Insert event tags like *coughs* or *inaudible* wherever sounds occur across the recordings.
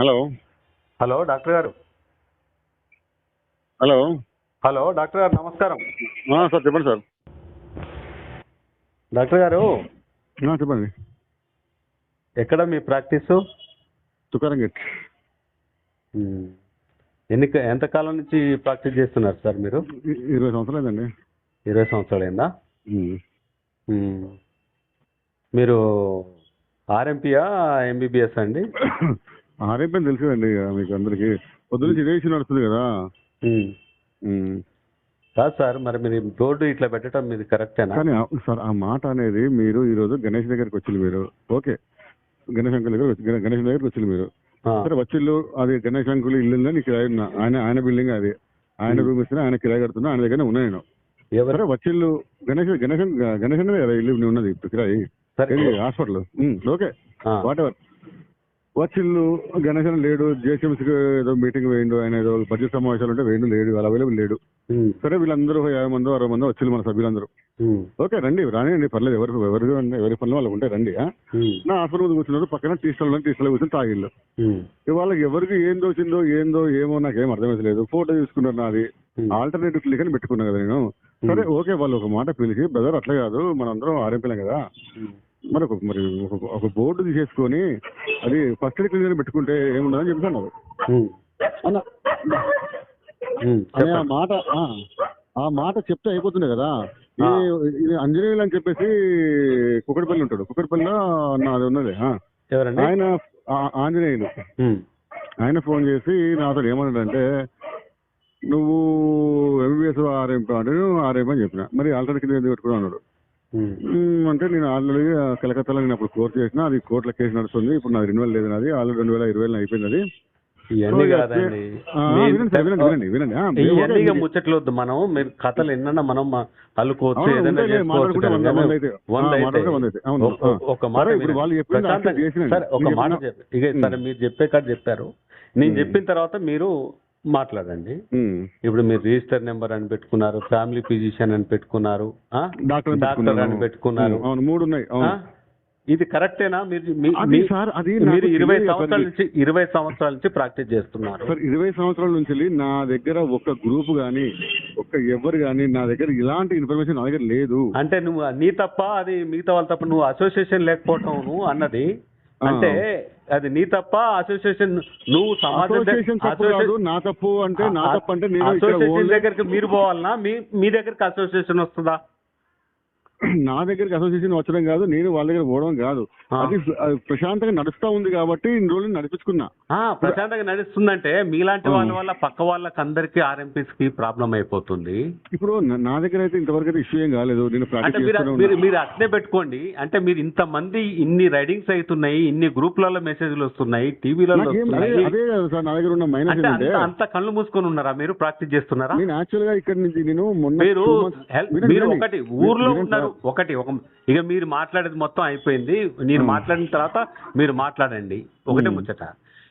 Hello. Hello doctor గారు. Hello. Hello doctor గారు నమస్కారం. సార్ చెప్పండి సార్. డాక్టర్ గారు. చెప్పండి. ఎక్కడ మీ ప్రాక్టీసు? తుకారం గేట్ ఎన్ని ఎంతకాలం నుంచి ప్రాక్టీస్ చేస్తున్నారు సార్ మీరు? ఇరవై సంవత్సరాలు అయిందండి. ఇరవై సంవత్సరాలైందా ఉమ్. మ్మ్. మీరు ఆర్ఎంపీయా ఎంబీబీఎస్ అండి? *coughs* ఆరైపోయింది తెలుసు కదండి ఇక మీకు అందరికి. పొద్దున్న ఇష్యూ నడుస్తుంది కదా. ఉమ్. కాదు సార్ మరి మీరు బోర్డు ఇట్లా పెట్టడం మీది కరెక్టేనా? కానీ ఆ- సార్ ఆ మాట అనేది మీరు ఈ రోజు గణేష్ దగ్గరికి వచ్చింది మీరు. ఓకే. గణేష్ అంకుల్ దగ్గర వచ్చి- గణ- గణేష్ దగ్గరికి వచ్చింది మీరు. ఆ, సరే వచ్చిల్లు అది గణేష్ అంకుల్ ఇల్లు నీకు కిరాయి ఉన్నా ఆయన ఆయన బిల్డింగ్ అది. ఆయన రూమ్ ఇస్తున్నా ఆయన కిరాయి కడుతున్నా ఆయన దగ్గర ఉన్నా నేను. ఎవరు? సరే వచ్చిల్లు గణేష్ గణేష్ గణేష్ కదా ఇల్లు నువ్వు ఉన్నది ఇప్పుడు కిరాయి. సరే. హాస్పిటల్? ఓకే. ఆ, వాట్ ఎవర్ వచ్చిల్లు గణేష్ అన్న లేడు జేసీఎంసీ ఏదో మీటింగ్ వేయండు ఆయన ఏదో బడ్జెట్ సమావేశాలు ఉంటే వేయండు లేడు అవైలబుల్ లేడు. సరే వీళ్ళందరూ యాభై మందో అరవై మందో వచ్చిల్లు మన సభ్యులందరూ. ఓకే రండి రానివ్వండి పర్లేదు ఎవరికి ఎవరికి ఎవరి పనులు వాళ్ళకి ఉంటే రండి. నా హాస్పిటల్ ముందు కూర్చున్నారు పక్కన టీ స్టాల్ టీ స్టాల్ కూర్చొని తాగిళ్ళు. ఇవాళ ఎవరికి ఏం దోచిందో ఏందో ఏమో నాకేం అర్థమైతలేదు ఫోటో తీసుకున్నారు నాది. ఆల్టర్నేటివ్ క్లిక్ అని పెట్టుకున్నా కదా నేను సరే ఓకే వాళ్ళు ఒక మాట పిలిచి బ్రదర్ అట్లా కాదు మనందరం ఆర్ఎంపీలం కదా. మరి ఒక మరి ఒక- బోర్డు తీసేసుకొని అది ఫస్ట్ ఎయిడ్ క్లినిక్ పెట్టుకుంటే ఏముండదని చెప్తాను మ్మ్. అన్న. అనే ఆ. మాట ఆ, మాట చెప్తే అయిపోతుంది కదా ఇది అంజనేయులు అని చెప్పేసి కుక్కడిపల్లి ఉంటాడు కుక్కడిపల్లిలో నాది ఉన్నది. ఎవరండి ఆయన ఆంజనేయులు. ఆయన ఫోన్ చేసి నాతో ఏమన్నాడంటే నువ్వు ఎంబీబీఎస్ ఆర్ఎంపీ అంటే ఆర్ఎంపీ అని చెప్పిన మరి ఆల్రెడీ కింద అన్నాడు. "మ్మ్, అంటే నేను ఆల్రెడీ కలకత్తాలో నేను అప్పుడు కోర్స్ చేసిన అది కోర్టులో కేసు నడుస్తుంది. ఇప్పుడు నాది రెన్యువల్ లేదు నాది. ఆల్రెడీ రెండు వేల ఇరవై అయిపోయింది అది. ఇవన్నీ కాదండి. ఆ, మీ- వినండి సార్, వినండి వినండి వినండి. ఆ, మీరు ఇవన్నీ ఓకే, ఇక మీకు- ముచ్చట్లు వద్దు మనం మీరు కథలు ఎన్నన్నా మనం అల్లుకోవచ్చు ఏదైనా చేసుకోవచ్చు ఒక- మాట సరే, ఒక మాట ఇక సరే. మీరు చెప్పే కాడ చెప్పారు. నేను. చెప్పిన తర్వాత మీరు మాట్లాడండి. ఇప్పుడు మీరు రిజిస్టర్ నెంబర్ అని పెట్టుకున్నారు ఫ్యామిలీ ఫిజిషియన్ అని పెట్టుకున్నారు? డాక్టర్ అని డాక్టర్ పెట్టుకున్నాను. అని పెట్టుకున్నారు మూడు ఉన్నాయి ఇది కరెక్టేనా మీరు సార్, అది మీరు ఇరవై సంవత్సరాల. నుంచి ఇరవై సంవత్సరాల నుంచి ప్రాక్టీస్ చేస్తున్నారు సార్ ఇరవై సంవత్సరాల నుంచి నా దగ్గర ఒక గ్రూప్ గానీ ఒక ఎవరు గానీ నా దగ్గర ఇలాంటి ఇన్ఫర్మేషన్ నా దగ్గర లేదు అంటే నువ్వు నీ తప్ప అది మిగతా వాళ్ళ తప్ప నువ్వు అసోసియేషన్ లేకపోవటం అన్నది. అంటే అది నీ తప్ప అసోసియేషన్ నువ్వు సమాజం నా తప్పు అంటే నా తప్పు అంటే అసోసియేషన్ దగ్గరికి మీరు పోవాలనా? మీ మీ దగ్గరికి అసోసియేషన్ వస్తుందా? *clears throat* నా దగ్గరికి అసోసియేషన్ వచ్చడం కాదు నేను వాళ్ళ దగ్గర పోవడం కాదు. అది ప్రశాంతంగా నడుస్తా ఉంది కాబట్టి ఇన్ని రోజులు నడిపించుకున్నా. ప్రశాంతంగా నడుస్తుందంటే మీలాంటి వాళ్ళ వల్ల పక్క వాళ్ళకి అందరికి ఆర్ఎంపీస్కి ప్రాబ్లం అయిపోతుంది. ఇప్పుడు నా- దగ్గర అయితే ఇంతవరకు అయితే ఇష్యూ ఏం కాలేదు. నేను మీరు అట్నే పెట్టుకోండి. అంటే మీరు ఇంత మంది ఇన్ని రైడింగ్స్ అవుతున్నాయి ఇన్ని గ్రూపులలో మెసేజ్లు వస్తున్నాయి టీవీలలో అదే సార్ నా దగ్గర ఉన్న మైనస్ అంత కళ్ళు మూసుకొని ఉన్నారా? మీరు ప్రాక్టీస్ చేస్తున్నారా? నేను యాక్చువల్గా ఇక్కడ నుంచి నేను మొన్న మీరు. ఒకటి ఊర్లో ఉన్నారు. ఒకటి ఒక ఇక మీరు మాట్లాడేది మొత్తం అయిపోయింది. నేను. మాట్లాడిన తర్వాత మీరు మాట్లాడండి. ఒకటే. ముచ్చట.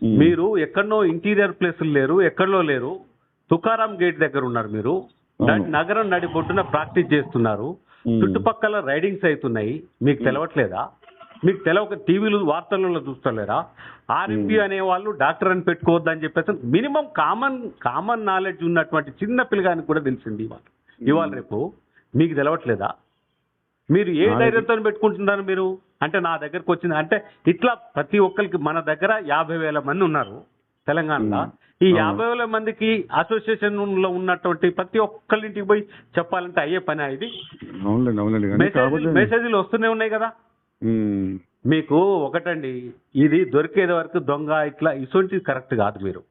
మీరు ఎక్కడనో ఇంటీరియర్ ప్లేసులు లేరు ఎక్కడలో లేరు. తుకారాం గేట్ దగ్గర ఉన్నారు మీరు. నగరం నడిబొడ్డున ప్రాక్టీస్ చేస్తున్నారు. చుట్టుపక్కల రైడింగ్స్ అవుతున్నాయి. మీకు తెలవట్లేదా? మీకు తెలవక టీవీలు వార్తలలో చూస్తలేరా? ఆర్ఎంపీ అనే వాళ్ళు డాక్టర్ అని పెట్టుకోవద్దని చెప్పేసి మినిమం కామన్ కామన్ నాలెడ్జ్ ఉన్నటువంటి చిన్న పిల్లగానికి కూడా తెలిసింది ఇవాళ. ఇవాళ రేపు మీకు తెలవట్లేదా? మీరు ఏ ధైర్యంతో పెట్టుకుంటున్నారు మీరు? అంటే నా దగ్గరకు వచ్చింది. అంటే ఇట్లా ప్రతి ఒక్కరికి మన దగ్గర యాభై వేల మంది ఉన్నారు తెలంగాణలో. ఈ. యాభై వేల మందికి అసోసియేషన్లో ఉన్నటువంటి ప్రతి ఒక్కరింటికి పోయి చెప్పాలంటే అయ్యే పని ఇది. మెసేజ్లు వస్తూనే ఉన్నాయి కదా. మీకు ఒకటండి ఇది దొరికేది వరకు దొంగ ఇట్లా ఇటువంటి కరెక్ట్ కాదు మీరు.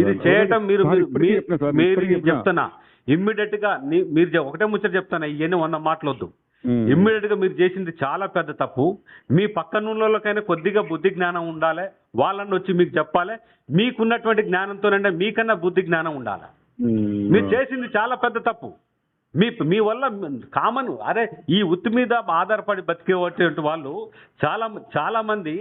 ఇది. చేయటం మీరు మీరు-. చెప్తున్నా ఇమ్మీడియట్గా మీరు ఒకటే ముచ్చట చెప్తాను ఇవన్నీ వంద మాటలొద్దు. ఇమ్మీడియట్గా మీరు చేసింది చాలా పెద్ద తప్పు. మీ పక్కనున్నోళ్ళకైనా కొద్దిగా బుద్ధి జ్ఞానం ఉండాలి. వాళ్ళని వచ్చి మీకు చెప్పాలి. మీకున్నటువంటి జ్ఞానంతోనంటే మీకన్నా బుద్ధి జ్ఞానం ఉండాలి. ఉమ్, మీరు చేసింది చాలా పెద్ద తప్పు. మీ మీ వల్ల కామన్ అరే ఈ ఉత్తి మీద ఆధారపడి బతికేటువంటి వాళ్ళు చాలా చాలా మంది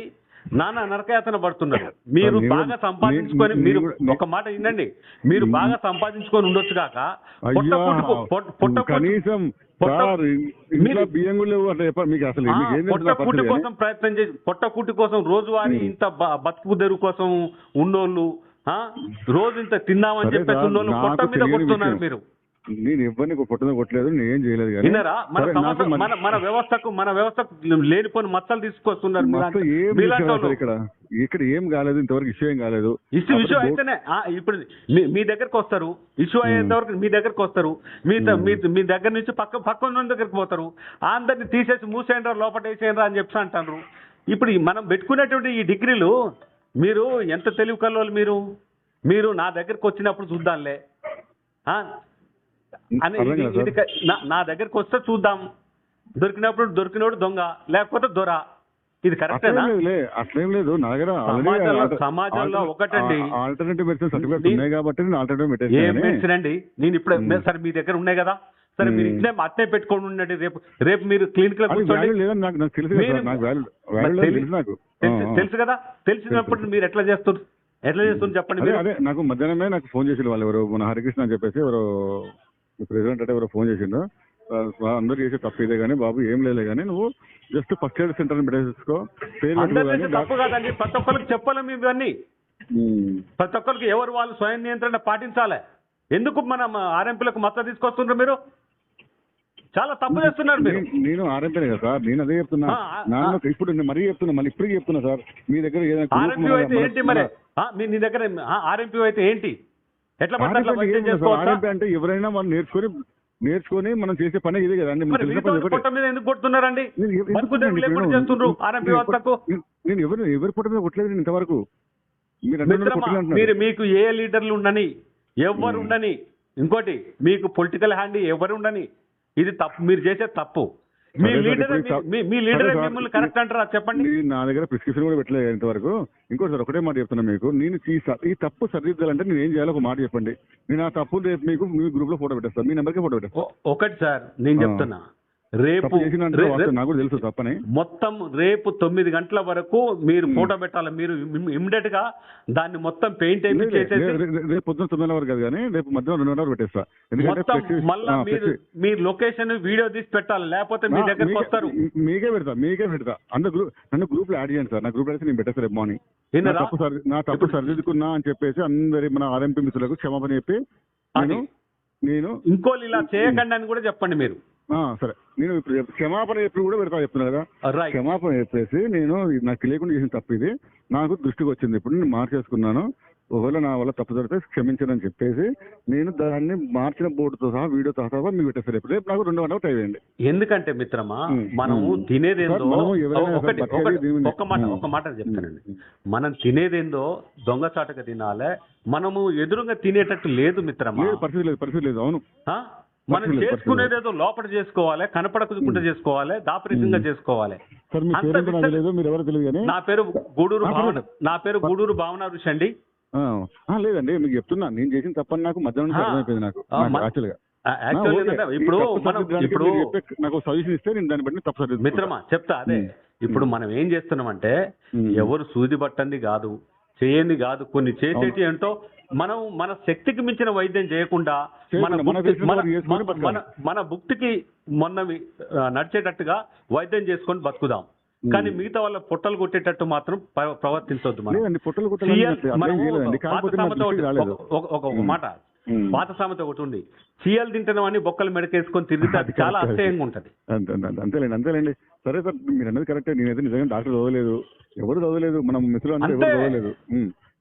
నానా నరకయాతన పడుతున్నారు. మీరు బాగా సంపాదించుకొని మీరు ఒక మాట వినండి. మీరు బాగా సంపాదించుకొని ఉండొచ్చు కాక కనీసం పొట్ట సార్ ఇంట్లో మీరు- బియ్యం కూడా లేవు అట్లా చెప్పాలి మీకు అసలు ఆ, మీకు ఏం పొట్ట తెలుసు నా కూటి పరిస్థితి కోసం ప్రయత్నం చేసి పొట్ట కూటి కోసం రోజువారీ. ఇంత బతుకు తెరువు కోసం ఉన్నోళ్ళు ఆ, రోజు ఇంత తిన్నామని చెప్పేసి ఉన్నోళ్ళు పొట్ట మీద కొడుతున్నారు. మీరు నేను ఎవరిని పుట్టదో కొట్టలేదు నేను ఏం చేయలేదు కానీ విన్నారా? మన మన మన వ్యవస్థకు మన వ్యవస్థకు లేనిపోని మచ్చలు తీసుకొస్తున్నారు ఏం విషయం. అసలు ఇక్కడ? ఇక్కడ ఏం కాలేదు ఇంతవరకు ఇష్యూ ఏం కాలేదు. ఇష్యూ ఇష్యూ అయితేనే ఆ, ఇప్పుడు మీ- మీ దగ్గరకు వస్తారు. ఇష్యూ అయ్యేంత వరకు మీ దగ్గరకు వస్తారు. మీ ద- మీ మీ దగ్గర నుంచి పక్క పక్క ఉన్న దగ్గరికి పోతారు. అందరిని తీసేసి మూసేయండి లోపల వేసేయండి అని చెప్పి అంటారు ఇప్పుడు ఈ మనం పెట్టుకునేటువంటి ఈ డిగ్రీలు మీరు ఎంత తెలివి కల్లోలు మీరు? మీరు నా దగ్గరకు వచ్చినప్పుడు చూద్దాంలే. ఆ? నా- నా దగ్గరకు వస్తే చూద్దాం. దొరికినప్పుడు దొరికినోడు దొంగ లేకపోతే దొర. ఇది కరెక్టేనా? అట్లేం లేదు నా దగ్గర సమాజంలో- ఒకటండి. ఆల్టర్నేటివ్ మెడిసిన్ సర్టిఫికేట్స్ నీ- ఉన్నాయి కాబట్టి నేను ఆల్టర్నేటివ్ ఏం మెడిసిన్ అండి? నేను ఇప్పుడు. సరే మీ దగ్గర ఉన్నాయి కదా. సరే మీరు. ఇట్లే అట్నే పెట్టుకొని ఉండండి. రేపు రేపు మీరు క్లినిక్లో తెలుసు కదా? తెలిసినప్పుడు మీరు ఎట్లా చేస్తారు ఎట్లా చేస్తారు చెప్పండి నాకు మధ్యాహ్నమే నాకు ఫోన్ చేసిండు వాళ్ళు ఎవరు మన హరికృష్ణ అని చెప్పేసి ఎవరు ప్రెసిడెంట్ అంటే ఎవరో ఫోన్ చేసిండు. అందరూ చేసే తప్పు ఇదే కానీ బాబు ఏం లేదు కానీ నువ్వు జస్ట్ ఫస్ట్ ఎయిడ్ సెంటర్ పెట్టేసుకో. పేరు తప్పు కాదండి. ప్రతి ఒక్కరికి చెప్పాలి మేము ఇవన్నీ. ప్రతి ఒక్కరికి ఎవరు వాళ్ళు స్వయం నియంత్రణ పాటించాలి. ఎందుకు మనం ఆర్ఎంపీలకు మద్దతు తీసుకొస్తున్నారు మీరు? చాలా తప్పు చేస్తున్నారు మీరు. నేను- ఆర్ఎంపీనే కదా సార్. నేను అదే చెప్తున్నా. నాన్న ఇప్పుడు మరీ చెప్తున్నా. మళ్ళీ ఇప్పుడు చెప్తున్నా సార్. మీ దగ్గర ఆర్ఎంపీ అయితే ఏంటి మరి? మీ నీ దగ్గర ఆర్ఎంపీ అయితే ఏంటి? ఎట్లా పడితే అంటే ఎవరైనా మనం నేర్చుకొని నేర్చుకొని మనం చేసే పని ఇదే కదండి మీద ఎందుకు కొడుతున్నారండి? నేను ఎవరు ఎవరి పుట్ట మీద కొట్టలేదు నేను ఇంతవరకు? మీరు. మీకు ఏ లీడర్లు ఉండని ఎవరు ఉండని ఇంకోటి మీకు పొలిటికల్ హ్యాండ్ ఎవరు ఉండని ఇది తప్పు మీరు చేసే తప్పు. మీ లీడర్ లీడరే మిమ్మల్ని కరెక్ట్ అంటారా? చెప్పండి. నా దగ్గర ప్రిస్క్రిప్షన్ కూడా పెట్టలేదు ఇంతవరకు. ఇంకోటి సార్ ఒకటే మాట చెప్తున్నా మీకు. నేను ఈ తప్పు సరిదిద్దాలంటే నేను ఏం చేయాలో ఒక మాట చెప్పండి. నేను ఆ తప్పు రేపు మీకు మీ గ్రూప్లో ఫోటో పెట్టేస్తాను మీ నెంబర్కి ఫోటో పెట్టేస్తాను ఒకటి సార్ నేను. చెప్తున్నా. రేపు నాకు తెలుసు తప్పని. మొత్తం రేపు తొమ్మిది గంటల వరకు మీరు. ఫోటో పెట్టాలి. మీరు ఇమ్మీడియట్గా దాన్ని మొత్తం పెయింట్ రేపు పొద్దున్న తొమ్మిది వరకు కాదు కానీ రేపు మధ్యాహ్నం రెండు గంటల వరకు పెట్టేస్తా. మొత్తం మళ్ళా మీరు మీ లొకేషన్ వీడియో తీసి పెట్టాలి. లేకపోతే మీ దగ్గరకు వస్తారు. మీకే పెడతా మీకే పెడతా. అందరు గ్రూప్ నన్ను గ్రూప్లో యాడ్ చేయండి సార్. నా గ్రూప్లో నేను పెట్టేస్తా రేపు మార్నింగ్? తప్పు సరి నా తప్పు సరిదిద్దుకున్నా అని చెప్పేసి అందరి మన ఆర్ఎంపీ మిత్రులకు క్షమాపణ చెప్పి నేను ఇంకోళ్ళు ఇలా చేయకండి అని కూడా చెప్పండి మీరు. సరే. నేను ఇప్పుడు క్షమాపణ చెప్పి కూడా పెడతా చెప్తున్నా కదా. క్షమాపణ చెప్పేసి నేను నాకు తెలియకుండా చేసిన తప్పు ఇది. నాకు దృష్టికి వచ్చింది. ఇప్పుడు నేను మార్చేసుకున్నాను. ఒకవేళ నా వల్ల తప్పు జరిగితే క్షమించనని చెప్పేసి నేను దాన్ని మార్చిన బోర్డుతో సహా వీడియోతో సహా మీకు పెట్టేస్తారు రేపు రేపు నాకు రెండు గంటలు టైం వేయండి ఎందుకంటే మిత్రమా మనము. తినేదేందో. ఒక మాట. ఒక మాట చెప్తానండి. మనం తినేదేందో దొంగచాటుగా తినాలే. మనము ఎదురుగా తినేటట్టు లేదు మిత్రమా? పరిస్థితి లేదు పరిస్థితి లేదు. అవును? మనం లేదు, చేసుకునేదేదో లోపల చేసుకోవాలి కనపడకుండా చేసుకోవాలి దాపరికంగా చేసుకోవాలి నా పేరు గూడూరు భావన. నా పేరు గూడూరు భావన ఋషి అండి లేదండి మీకు చెప్తున్నా నేను చేసిన తప్పని నాకు మధ్యాహ్నం ఆ. అర్థమైపోయింది నాకు యాక్చువల్గా ఇప్పుడు మనం ఇప్పుడు నాకు సజెషన్ ఇస్తే నేను దాన్ని బట్టి తప్పు సరిదిద్దుకుంటా. మిత్రమా చెప్తా అదే. ఇప్పుడు. మనం ఏం చేస్తున్నామంటే ఉమ్. ఎవరు సూది పట్టంది కాదు చేయండి కాదు కొన్ని చేసేటి ఏంటో మనం మన శక్తికి మించిన వైద్యం చేయకుండా మన మన మన భుక్తికి మొన్నవి ఆ, నడిచేటట్టుగా వైద్యం చేసుకొని బతుకుదాం. కానీ మిగతా వాళ్ళ పొట్టలు కొట్టేటట్టు మాత్రం ప్ర- ప్రవర్తించొద్దు మనం లేదండి పొట్టలు CL కుట్టాలి మనము చేయలేదండి పాత కాకపోతే నా సామెత దృష్టికి ఒకటి- రాలేదు ఒక-. మాట. పాత సామెత ఒకటి ఉంది చీయలు తింటున్నామని బొక్కలు మెడకేసుకొని తిరిగితే అది చాలా. అసహ్యంగా ఉంటది అంతే అంతే, అంతే. అంతేలేండి అంతేలేండి సరే సార్ మీరు అన్నది కరెక్టే నేనైతే నిజంగా డాక్టర్ చదవలేదు ఎవరు చదవలేదు మనం మిత్రులు అందరూ ఎవరు. చదవలేదు.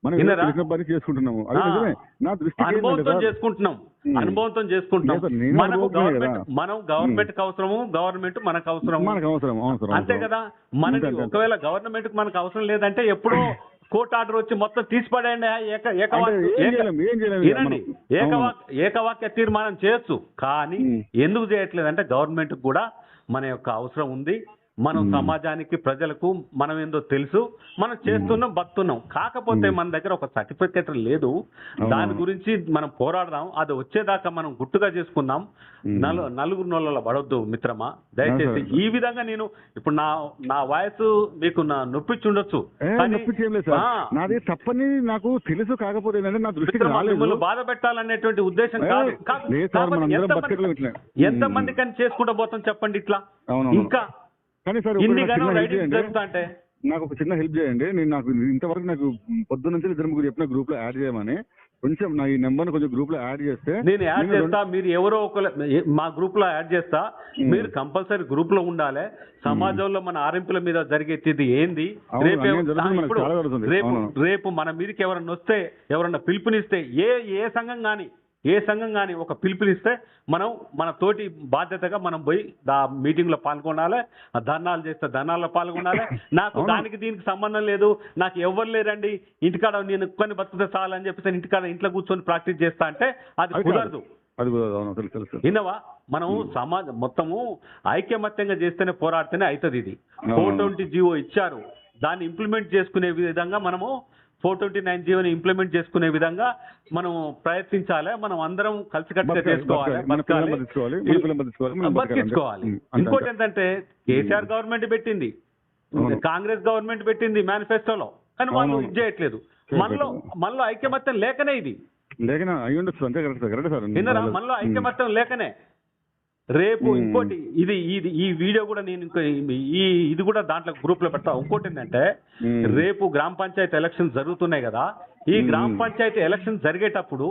మనం? తెలిసిన పని చేసుకుంటున్నాము అది ఆ. నిజమే నా ఏంటంటే అనుభవంతో చేసుకుంటున్నాం. అనుభవంతో చేసుకుంటున్నాం మనకు గవర్నమెంట్. మనం గవర్నమెంట్కి అవసరము గవర్నమెంట్ మనకు అవసరము మనకు అవసరం అవసరం అంతే అవసరం. కదా మనకి. ఒకవేళ గవర్నమెంట్కి మనకు అవసరం లేదంటే ఎప్పుడో *coughs* కోర్టు ఆర్డర్ వచ్చి మొత్తం తీసిపడేయండి ఏక అంటే ఏకవాక్య తీర్మానం చేయొచ్చు కానీ. ఎందుకు చేయట్లేదంటే గవర్నమెంట్ కూడా మన యొక్క అవసరం ఉంది మనం. సమాజానికి ప్రజలకు మనం ఏందో తెలుసు మనం చేస్తున్నాం బతున్నాం. కాకపోతే. మన దగ్గర ఒక సర్టిఫికెట్ లేదు. దాని గురించి మనం పోరాడదాం. అది వచ్చేదాకా మనం గుట్టుగా చేసుకుందాం. నలు నలుగురు నోళ్ళ పడొద్దు మిత్రమా? దయచేసి. ఈ విధంగా నేను ఇప్పుడు నా నా వాయిస్ మీకు నా నొప్పి నాది తప్పని నాకు తెలుసు కాకపోతే నా దృష్టికి మిమ్మల్ని బాధ పెట్టాలనేటువంటి ఉద్దేశం కాదు. ఎంతమంది- కానీ చేసుకుంటూ పోతాం చెప్పండి ఇట్లా. ఇంకా కానీ సార్ ఒక అంటే? నాకు ఒక చిన్న హెల్ప్ చేయండి. నేను నాకు ఇంతవరకు నాకు పొద్దున్న నుంచి ఇద్దరు ముగ్గురు చెప్పిన గ్రూప్లో యాడ్ చేయమని. కొంచెం నా ఈ నెంబర్ కొంచెం గ్రూప్లో యాడ్ చేస్తే నేను యాడ్ చేస్తా మీరు ఎవరో ఒకరు మా గ్రూప్లో యాడ్ చేస్తా. మీరు కంపల్సరీ గ్రూప్లో ఉండాలి. సమాజంలో మన ఆర్ఎంపీల మీద జరిగేది ఏంది? రేపు. రేపు మన మీదకి ఎవరన్నా వస్తే ఎవరన్నా పిలుపునిస్తే ఏ ఏ సంఘం కానీ ఏ సంఘం కానీ ఒక పిలుపునిస్తే మనం మన తోటి బాధ్యతగా మనం పోయి ఆ మీటింగ్లో పాల్గొనాలి ఆ ధర్నాలు చేస్తే ధర్నాల్లో పాల్గొనాలి. నాకు. దానికి దీనికి సంబంధం లేదు నాకు ఎవ్వరు లేరండి ఇంటికాడ నేను కొన్ని బతుకుతే చాలని చెప్పేసి ఇంటికాడ ఇంట్లో కూర్చొని ప్రాక్టీస్ చేస్తా అంటే అది కుదరదు కాదు. అది విన్నవా? మనం సమాజం మొత్తము ఐకమత్యంగా చేస్తేనే పోరాడితేనే అవుతుంది ఇది. ఫోర్ ట్వంటీ జీవో ఇచ్చారు. దాన్ని ఇంప్లిమెంట్ చేసుకునే విధంగా మనము ఫోర్ ట్వంటీ నైన్ జీవోని ఇంప్లిమెంట్ చేసుకునే విధంగా మనం ప్రయత్నించాలి. మనం అందరం కలిసికట్టుగా చేసుకోవాలి. బతికించుకోవాలి, ఇంకోటి. ఏంటంటే కేసీఆర్ గవర్నమెంట్ పెట్టింది. కాంగ్రెస్ గవర్నమెంట్ పెట్టింది మేనిఫెస్టోలో కానీ వాళ్ళు. ఇది చేయట్లేదు. మనలో మనలో ఐకమత్యం లేకనే ఇది. లేకనా అయ్యి ఉండొచ్చు అంతే కరెక్ట్ కరెక్ట్ సార్. మనలో ఐకమత్యం లేకనే. రేపు. ఇంకోటి ఇది ఇది ఈ వీడియో కూడా నేను ఇంకో ఈ ఇది కూడా దాంట్లో గ్రూప్లో పెడతా ఇంకోటి ఏంటంటే. రేపు గ్రామ పంచాయతీ ఎలక్షన్ జరుగుతున్నాయి కదా ఈ గ్రామ. పంచాయతీ ఎలక్షన్ జరిగేటప్పుడు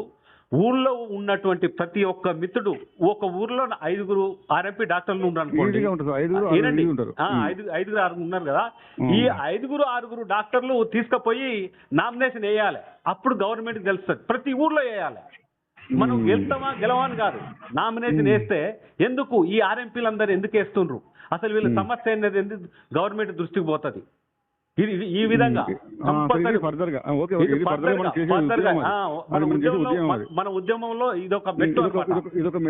ఊళ్ళో ఉన్నటువంటి ప్రతి ఒక్క మిత్రుడు ఒక ఊర్లో ఐదుగురు ఆర్ఎంపీ డాక్టర్లు ఉన్నారు అనుకోండి ఈజీగా ఉంటుంది సార్. ఐదుగురు. ఆరుగురు ఉన్నారు కదా. ఈ ఐదుగురు ఆరుగురు డాక్టర్లు తీసుకుపోయి నామినేషన్ వేయాలి అప్పుడు గవర్నమెంట్ తెలుస్తుంది ప్రతి ఊర్లో వేయాలి మనం మ్మ్. గెలుస్తామా గెలవని కాదు. నామినేషన్ వేస్తే ఎందుకు ఈ ఆర్ఎంపీలు అందరు ఎందుకు వేస్తుండ్రు? అసలు వీళ్ళ. సమస్య అనేది ఎందుకు గవర్నమెంట్ దృష్టికి పోతుంది? ఇది ఈ విధంగా మనం ఉద్యమంలో ఇదొక.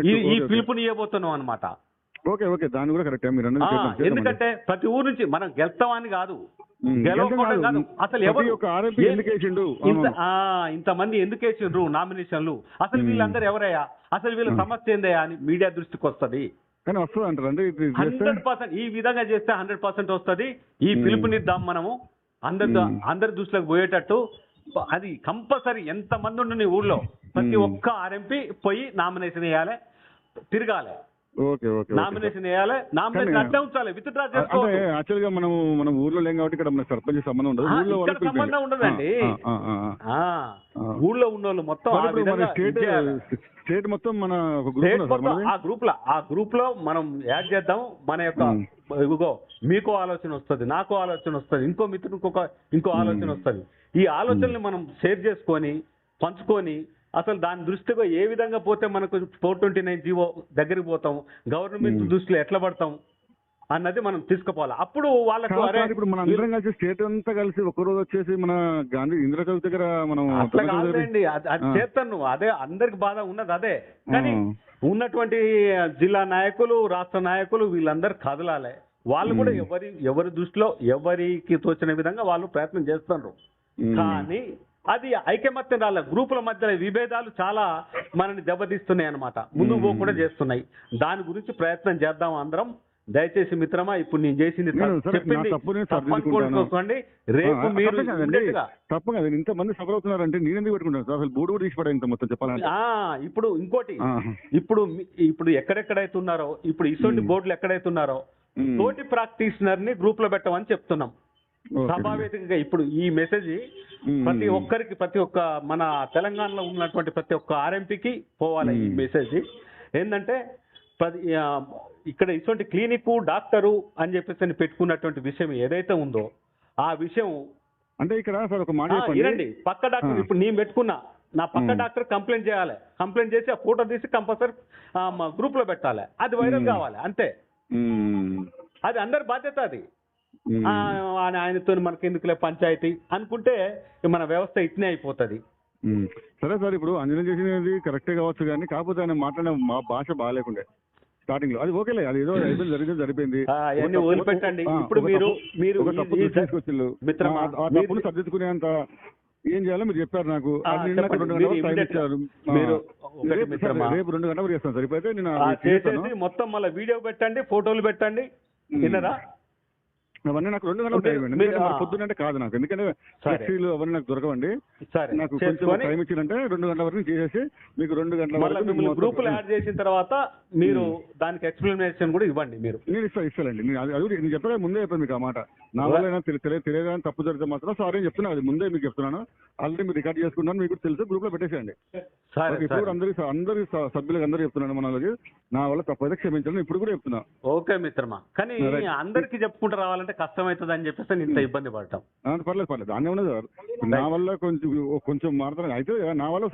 ఈ- ఈ ఓకే, ఓకే. పిలుపుని ఇవ్వబోతున్నాం అనమాట ఓకే ఓకే దాని కూడా కరెక్ట్ ఎందుకంటే ప్రతి ఊరు నుంచి మనం గెలుస్తామని కాదు. కాదు. అసలు ఎవరు. ఆ, ఇంతమంది ఎందుకు వేసిండ్రు నామినేషన్లు అసలు. వీళ్ళందరూ ఎవరయ్యా అసలు వీళ్ళ. సమస్య ఏందయ్యా అని మీడియా దృష్టికి వస్తది కానీ అంటారు హండ్రెడ్ పర్సెంట్ ఈ విధంగా చేస్తే హండ్రెడ్ పర్సెంట్ వస్తుంది ఈ. పిలుపునిద్దాం మనము అందరి. అందరి దృష్టిలోకి పోయేటట్టు అది కంపల్సరీ ఎంత మంది ఉండు నీ ఊళ్ళో ప్రతి. ఒక్క ఆర్ఎంపీ పోయి నామినేషన్ వేయాలి తిరగాలి ఓకే నామినేషన్ వేయాలి. నామినేషన్ అట్లే ఉంచాలి. విత్డ్రా అంటే చేసుకోవాలి యాక్చువల్గా మనం మనం ఊర్లో లేం కాబట్టి ఇక్కడ మన సర్పంచ్ సంబంధం ఉండదు. ఊర్లో సంబంధం. ఉండదండి. ఊళ్ళో ఉన్న వాళ్ళు మొత్తం ఆ విధంగా స్టేట్ మొత్తం మన స్టేట్ మొత్తం? ఆ గ్రూప్లో. ఆ గ్రూప్లో మనం యాడ్ చేద్దాం. మన యొక్క. ఇదిగో మీకు ఆలోచన వస్తుంది నాకు ఆలోచన వస్తుంది ఇంకో మిత్రునికి ఒక ఇంకో ఆలోచన. వస్తుంది. ఈ ఆలోచనని మనం షేర్ చేసుకొని పంచుకొని అసలు దాని దృష్టిగా ఏ విధంగా పోతే మనకు ఫోర్ ట్వంటీ నైన్ జీవో దగ్గరికి పోతాం గవర్నమెంట్. దృష్టిలో ఎట్లా పడతాం అన్నది మనం తీసుకుపోవాలి అప్పుడు వాళ్ళకు ఇప్పుడు మన అందరం కలిసి స్టేట్ అంతా కలిసి ఒక రోజు వచ్చేసి మన గాంధీ ఇందిరా చౌక్ దగ్గర మనం అట్లా కాదండి అది. చేస్తాను అదే అందరికి బాధ ఉన్నది అదే కానీ. ఉన్నటువంటి జిల్లా నాయకులు రాష్ట్ర నాయకులు వీళ్ళందరూ కదలాలి వాళ్ళు కూడా. ఎవరి ఎవరి దృష్టిలో ఎవరికి తోచిన విధంగా వాళ్ళు ప్రయత్నం చేస్తున్నారు. కానీ అది ఐకమత్యం రాలే గ్రూపుల మధ్య విభేదాలు చాలా మనని దెబ్బతీస్తున్నాయి అన్నమాట. ముందుకు. పోకుండా చేస్తున్నాయి. దాని గురించి ప్రయత్నం చేద్దాం అందరం. దయచేసి మిత్రమా ఇప్పుడు నేను చేసింది చెప్పింది రేపు మీరు తప్పే కదా ఇంతమంది సఫర్ అవుతున్నారంటే నేను ఎందుకు పెట్టుకుంటాను? అసలు బోర్డు కూడా మొత్తం చెప్పాలంటే. ఇప్పుడు ఇంకోటి. ఇప్పుడు ఇప్పుడు ఎక్కడెక్కడైతే ఉన్నారో ఇప్పుడు ఇటువంటి. బోర్డులు ఎక్కడైతే ఉన్నారో. తోటి ప్రాక్టీషనర్ని గ్రూప్లో పెట్టమని చెప్తున్నాం. స్వాభావికంగా ఇప్పుడు ఈ మెసేజ్. ప్రతి ఒక్కరికి ప్రతి ఒక్క మన తెలంగాణలో ఉన్నటువంటి ప్రతి ఒక్క ఆర్ఎంపీకి పోవాలి ఈ. మెసేజ్ ఏంటంటే ఇక్కడ ఇటువంటి క్లినిక్ డాక్టరు అని చెప్పేసి పెట్టుకున్నటువంటి విషయం ఏదైతే ఉందో ఆ విషయం అంటే ఇక్కడ సార్ ఒక మాట చెప్పండి పక్క డాక్టర్. ఇప్పుడు నేను పెట్టుకున్నా నా పక్క. డాక్టర్ కంప్లైంట్ చేయాలి కంప్లైంట్ చేసి ఆ ఫోటో తీసి కంపల్సరీ గ్రూప్లో పెట్టాలి అది వైరల్. కావాలి అంతే. అది అందరి బాధ్యత అది ఆయనతో మనకి ఎందుకులే పంచాయతీ అనుకుంటే మన వ్యవస్థ ఇట్నే అయిపోతుంది. సరే సార్ ఇప్పుడు అంజనం చేసినది కరెక్టే కావచ్చు కానీ కాకపోతే ఆయన మాట్లాడిన మా భాష బాగాలేకుండే స్టార్టింగ్లో అది ఓకేలే అది ఏదో అయిపోయింది జరిగింది సరిపోయింది. వదిలిపెట్టండి. ఇప్పుడు మీరు- మీరు మిత్రమా, ఆ- తప్పును సర్దిద్దుకునేంత ఏం చేయాలో మీరు చెప్పారు నాకు. రేపు- రెండు గంటల చేస్తాను సరిపోతే నేను మొత్తం మళ్ళీ వీడియో పెట్టండి ఫోటోలు పెట్టండి. విన్నరా? అవన్నీ నాకు రెండు గంటలు మీరు- టైం. పొద్దున్న అంటే కాదు నాకు ఎందుకంటే. ఫ్లెక్సీలు అవన్నీ నాకు దొరకవండి నాకు కొంచెం టైం ఇచ్చిందంటే రెండు గంటల వరకు చేసేసి మీకు రెండు గంటల వరకు మిమ్మల్ని మీకు గ్రూప్లో మొత్తం- యాడ్ చేసిన తర్వాత మీరు దానికి ఎక్స్ప్లెనేషన్ కూడా ఇవ్వండి మీరు. నేను ఇస్తాను ఇస్తానండి. నేను అది అది నేను చెప్పగా ముందే చెప్పాను మీకు ఆ మాట. నా వల్ల అయినా తెలి- తెలియ తెలియదని తప్పు జరిగితే మాత్రం సారీ అని చెప్తున్నాను అది ముందే మీకు చెప్తున్నాను. ఆల్రెడీ మీరు రికార్డ్ చేసుకున్నాను మీకు తెలుసు. గ్రూప్లో పెట్టేసేయండి ఇప్పుడు అందరి అందరి సభ్యులకు అందరూ చెప్తున్నాను మన వాళ్ళకి నా వల్ల తప్పు అయితే క్షమించాలని ఇప్పుడు కూడా చెప్తున్నా. ఓకే మిత్రమా. కానీ. అందరికి చెప్పుకుంటూ రావాలంటే కష్టం అవుతుంది అని చెప్పేసి ఇంత ఇబ్బంది పడటం పర్లేదు పర్లేదు. దాన్ని ఉన్నది సార్ నా వల్ల కొంచెం కొంచెం మారుతాను. అయితే నా వల్ల